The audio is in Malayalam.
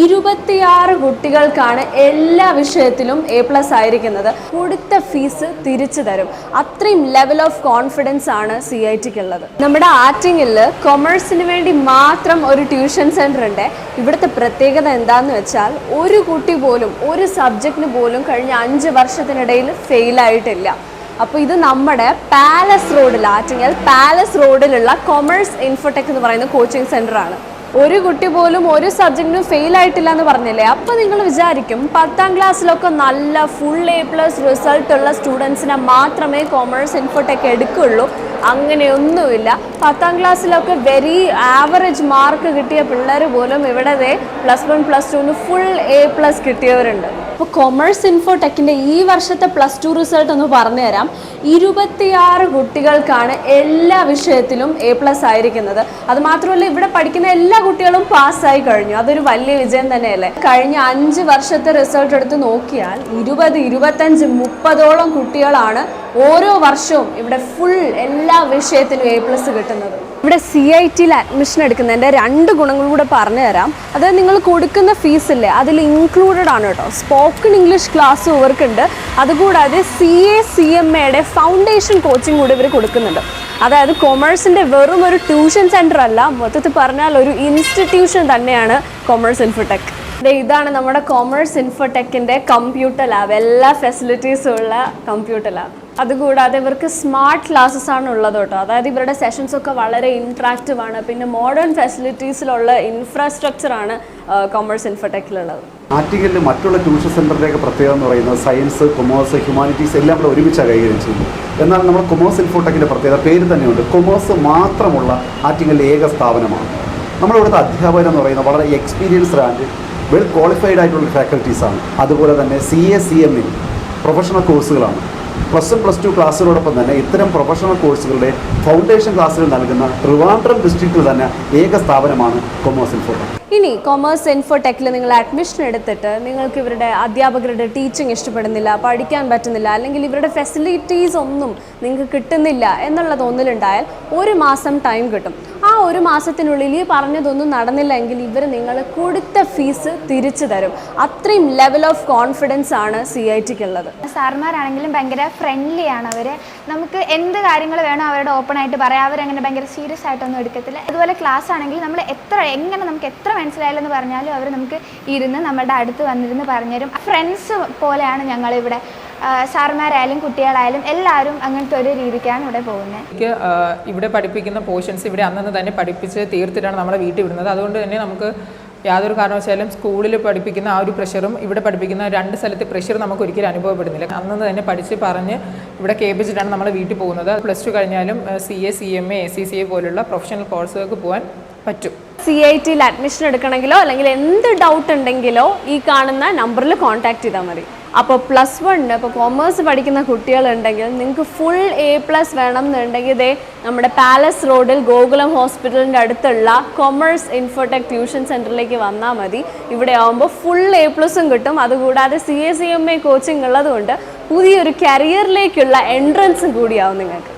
ഇരുപത്തിയാറ് കുട്ടികൾക്കാണ് എല്ലാ വിഷയത്തിലും എ പ്ലസ് ആയിരിക്കുന്നത്. കൊടുത്ത ഫീസ് തിരിച്ചു തരും. അത്രയും ലെവൽ ഓഫ് കോൺഫിഡൻസ് ആണ് സി ഐ ടിക്ക് ഉള്ളത് നമ്മുടെ ആറ്റിങ്ങിൽ കൊമേഴ്സിന് വേണ്ടി മാത്രം ഒരു ട്യൂഷൻ സെന്റർ ഉണ്ട്. ഇവിടുത്തെ പ്രത്യേകത എന്താന്ന് വെച്ചാൽ ഒരു കുട്ടി പോലും ഒരു സബ്ജക്റ്റിന് പോലും കഴിഞ്ഞ അഞ്ച് വർഷത്തിനിടയിൽ ഫെയിൽ ആയിട്ടില്ല. അപ്പോൾ ഇത് നമ്മുടെ പാലസ് റോഡിൽ ആറ്റിങ്ങൽ പാലസ് റോഡിലുള്ള കൊമേഴ്സ് ഇൻഫോടെക് എന്ന് പറയുന്ന കോച്ചിങ് സെന്ററാണ് ഒരു കുട്ടി പോലും ഒരു സബ്ജക്റ്റിനും ഫെയിൽ ആയിട്ടില്ല എന്ന് പറഞ്ഞില്ലേ? അപ്പോൾ നിങ്ങൾ വിചാരിക്കും പത്താം ക്ലാസ്സിലൊക്കെ നല്ല ഫുൾ എ പ്ലസ് റിസൾട്ട് ഉള്ള സ്റ്റുഡൻസിനെ മാത്രമേ കോമേഴ്സ് ഇൻഫോടെക് എടുക്കുള്ളൂ. അങ്ങനെയൊന്നുമില്ല. പത്താം ക്ലാസ്സിലൊക്കെ വെരി ആവറേജ് മാർക്ക് കിട്ടിയ പിള്ളേർ പോലും ഇവിടെ പ്ലസ് വൺ പ്ലസ് ടുവിന് ഫുൾ എ പ്ലസ് കിട്ടിയവരുണ്ട്. അപ്പോൾ കൊമേഴ്സ് ഇൻഫോടെക്കിന്റെ ഈ വർഷത്തെ പ്ലസ് ടു റിസൾട്ട് ഒന്ന് പറഞ്ഞുതരാം ഇരുപത്തിയാറ് കുട്ടികൾക്കാണ് എല്ലാ വിഷയത്തിലും എ പ്ലസ് ആയിരിക്കുന്നത്. അതുമാത്രമല്ല ഇവിടെ പഠിക്കുന്ന എല്ലാ കുട്ടികളും പാസ്സായി കഴിഞ്ഞു. അതൊരു വലിയ വിജയം തന്നെയല്ലേ? കഴിഞ്ഞ അഞ്ച് വർഷത്തെ റിസൾട്ട് എടുത്ത് നോക്കിയാൽ ഇരുപത് ഇരുപത്തഞ്ച് മുപ്പതോളം കുട്ടികളാണ് ഓരോ വർഷവും ഇവിടെ ഫുൾ എല്ലാ വിഷയത്തിലും എ പ്ലസ് കിട്ടുന്നത്. ഇവിടെ സി ഐ ടിയിൽ അഡ്മിഷൻ എടുക്കുന്നതിന്റെ രണ്ട് ഗുണങ്ങൾ കൂടെ പറഞ്ഞു തരാം. അതായത് നിങ്ങൾ കൊടുക്കുന്ന ഫീസില്ലേ അതിൽ ഇൻക്ലൂഡഡ് ആണ് കേട്ടോ. സ്പോക്കൺ ഇംഗ്ലീഷ് ക്ലാസ് ഇവർക്കുണ്ട്. അതുകൂടാതെ സി എ സി എം എയുടെ ഫൗണ്ടേഷൻ കോച്ചിങ് കൂടി ഇവർ കൊടുക്കുന്നുണ്ട്. അതായത് കൊമേഴ്സിന്റെ വെറും ഒരു ട്യൂഷൻ സെന്റർ അല്ല മൊത്തത്തിൽ പറഞ്ഞാൽ ഒരു ഇൻസ്റ്റിറ്റ്യൂഷൻ തന്നെയാണ് കൊമേഴ്സ് ഇൻഫോടെക് ഇതാണ് നമ്മുടെ കൊമേഴ്സ് ഇൻഫോടെക്കിന്റെ കമ്പ്യൂട്ടർ ലാബ് എല്ലാ ഫെസിലിറ്റീസും ഉള്ള കമ്പ്യൂട്ടർ ലാബ് അതുകൂടാതെ ഇവർക്ക് സ്മാർട്ട് ക്ലാസ്സസ് ആണ് ഉള്ളത് കേട്ടോ. അതായത് ഇവരുടെ സെഷൻസ് ഒക്കെ വളരെ ഇൻട്രാക്റ്റീവ് ആണ്. പിന്നെ മോഡേൺ ഫെസിലിറ്റീസിലുള്ള ഇൻഫ്രാസ്ട്രക്ചർ ആണ് കൊമേഴ്സ് ഇൻഫോടെക്കിലുള്ളത് ആറ്റിങ്ങലിൽ മറ്റുള്ള ട്യൂഷൻ സെന്ററിന്റെയൊക്കെ പ്രത്യേകത എന്ന് പറയുന്നത് സയൻസ് കൊമേഴ്സ് ഹ്യൂമാനിറ്റീസ് എല്ലാം കൂടെ ഒരുമിച്ചാണ് കൈകാര്യം ചെയ്യുന്നത് എന്നാൽ നമ്മൾ കൊമേഴ്സ് ഇൻഫോടെക്കിന്റെ പ്രത്യേകത പേര് തന്നെയുണ്ട്. കൊമേഴ്സ് മാത്രമുള്ള ആറ്റിങ്ങലിലെ ഏക സ്ഥാപനമാണ്. നമ്മളിവിടുത്തെ അധ്യാപകൻ എന്ന് പറയുന്നത് വളരെ എക്സ്പീരിയൻസ്ഡ് ആൻഡ് വെൽ ക്വാളിഫൈഡ് ആയിട്ടുള്ള ഫാക്കൽറ്റീസാണ് അതുപോലെ തന്നെ സി എ സി എമ്മിൽ പ്രൊഫഷണൽ കോഴ്സുകളാണ് പ്ലസ് വൺ പ്ലസ് ടു ക്ലാസ്സുകളോടൊപ്പം തന്നെ ഇത്തരം പ്രൊഫഷണൽ കോഴ്സുകളുടെ ഫൗണ്ടേഷൻ ക്ലാസ്സുകൾ നൽകുന്ന ട്രിവാൻഡ്രം ഡിസ്ട്രിക്റ്റിൽ തന്നെ ഏക സ്ഥാപനമാണ് കൊമേഴ്സ് ഇൻഫോടെക് ഇനി കൊമേഴ്സ് ഇൻഫോടെക്കിൽ നിങ്ങൾ അഡ്മിഷൻ എടുത്തിട്ട് നിങ്ങൾക്ക് ഇവരുടെ അധ്യാപകരുടെ ടീച്ചിങ് ഇഷ്ടപ്പെടുന്നില്ല പഠിക്കാൻ പറ്റുന്നില്ല അല്ലെങ്കിൽ ഇവരുടെ ഫെസിലിറ്റീസ് ഒന്നും നിങ്ങൾക്ക് കിട്ടുന്നില്ല എന്നുള്ള തോന്നലുണ്ടായാൽ ഒരു മാസം ടൈം കിട്ടും. ആ ഒരു മാസത്തിനുള്ളിൽ ഈ പറഞ്ഞതൊന്നും നടന്നില്ല എങ്കിൽ ഇവർ നിങ്ങൾ കൊടുത്ത ഫീസ് തിരിച്ചു തരും. അത്രയും ലെവൽ ഓഫ് കോൺഫിഡൻസ് ആണ് സി ഐ ടിക്ക് ഉള്ളത് സാർമാരാണെങ്കിലും ഭയങ്കര ഫ്രണ്ട്ലി ആണ് അവർ. നമുക്ക് എന്ത് കാര്യങ്ങൾ വേണോ അവരോട് ഓപ്പൺ ആയിട്ട് പറയാം. അവരങ്ങനെ ഭയങ്കര സീരിയസ് ആയിട്ടൊന്നും എടുക്കത്തില്ല. അതുപോലെ ക്ലാസ് ആണെങ്കിൽ നമ്മൾ എത്ര എങ്ങനെ നമുക്ക് എത്ര മനസ്സിലായില്ലെന്ന് പറഞ്ഞാലും അവർ നമുക്ക് ഇരുന്ന് നമ്മുടെ അടുത്ത് വന്നിരുന്ന് പറഞ്ഞുതരും. ഫ്രണ്ട്സ് പോലെയാണ് ഞങ്ങളിവിടെ. സാർമാരായാലും കുട്ടികളായാലും എല്ലാവരും അങ്ങനത്തെ ഒരു രീതിക്കാണ് ഇവിടെ പോകുന്നത്. എനിക്ക് ഇവിടെ പഠിപ്പിക്കുന്ന പോർഷൻസ് ഇവിടെ അന്നന്ന് തന്നെ പഠിപ്പിച്ച് തീർത്തിട്ടാണ് നമ്മളെ വീട്ടിൽ വിടുന്നത്. അതുകൊണ്ട് തന്നെ നമുക്ക് യാതൊരു കാരണവശാലും സ്കൂളിൽ പഠിപ്പിക്കുന്ന ആ ഒരു പ്രഷറും ഇവിടെ പഠിപ്പിക്കുന്ന രണ്ട് സ്ഥലത്തെ പ്രഷർ നമുക്ക് ഒരിക്കലും അനുഭവപ്പെടുന്നില്ല. അന്നു തന്നെ പഠിച്ച് പറഞ്ഞ് ഇവിടെ കേൾപ്പിച്ചിട്ടാണ് നമ്മൾ വീട്ടിൽ പോകുന്നത്. പ്ലസ് ടു കഴിഞ്ഞാലും C A C M A A C C A പോലുള്ള പ്രൊഫഷണൽ കോഴ്സുകൾക്ക് പോകാൻ പറ്റും. സി ഐ ടിയിൽ അഡ്മിഷൻ എടുക്കണമെങ്കിലോ അല്ലെങ്കിൽ എന്ത് ഡൗട്ട് ഉണ്ടെങ്കിലോ ഈ കാണുന്ന നമ്പറിൽ കോൺടാക്ട് ചെയ്താൽ മതി. അപ്പോൾ പ്ലസ് വൺ ഇപ്പോൾ കോമേഴ്സ് പഠിക്കുന്ന കുട്ടികളുണ്ടെങ്കിൽ നിങ്ങൾക്ക് ഫുൾ എ പ്ലസ് വേണം എന്നുണ്ടെങ്കിൽ ഇതേ നമ്മുടെ പാലസ് റോഡിൽ ഗോകുലം ഹോസ്പിറ്റലിന്റെ അടുത്തുള്ള കൊമേഴ്സ് ഇൻഫോടെക് ട്യൂഷൻ സെന്ററിലേക്ക് വന്നാൽ മതി. ഇവിടെ ആവുമ്പോൾ ഫുൾ എ പ്ലസും കിട്ടും. അതുകൂടാതെ C A C M A coaching ഉള്ളതുകൊണ്ട് പുതിയൊരു കരിയറിലേക്കുള്ള എൻട്രൻസും കൂടിയാവും നിങ്ങൾക്ക്.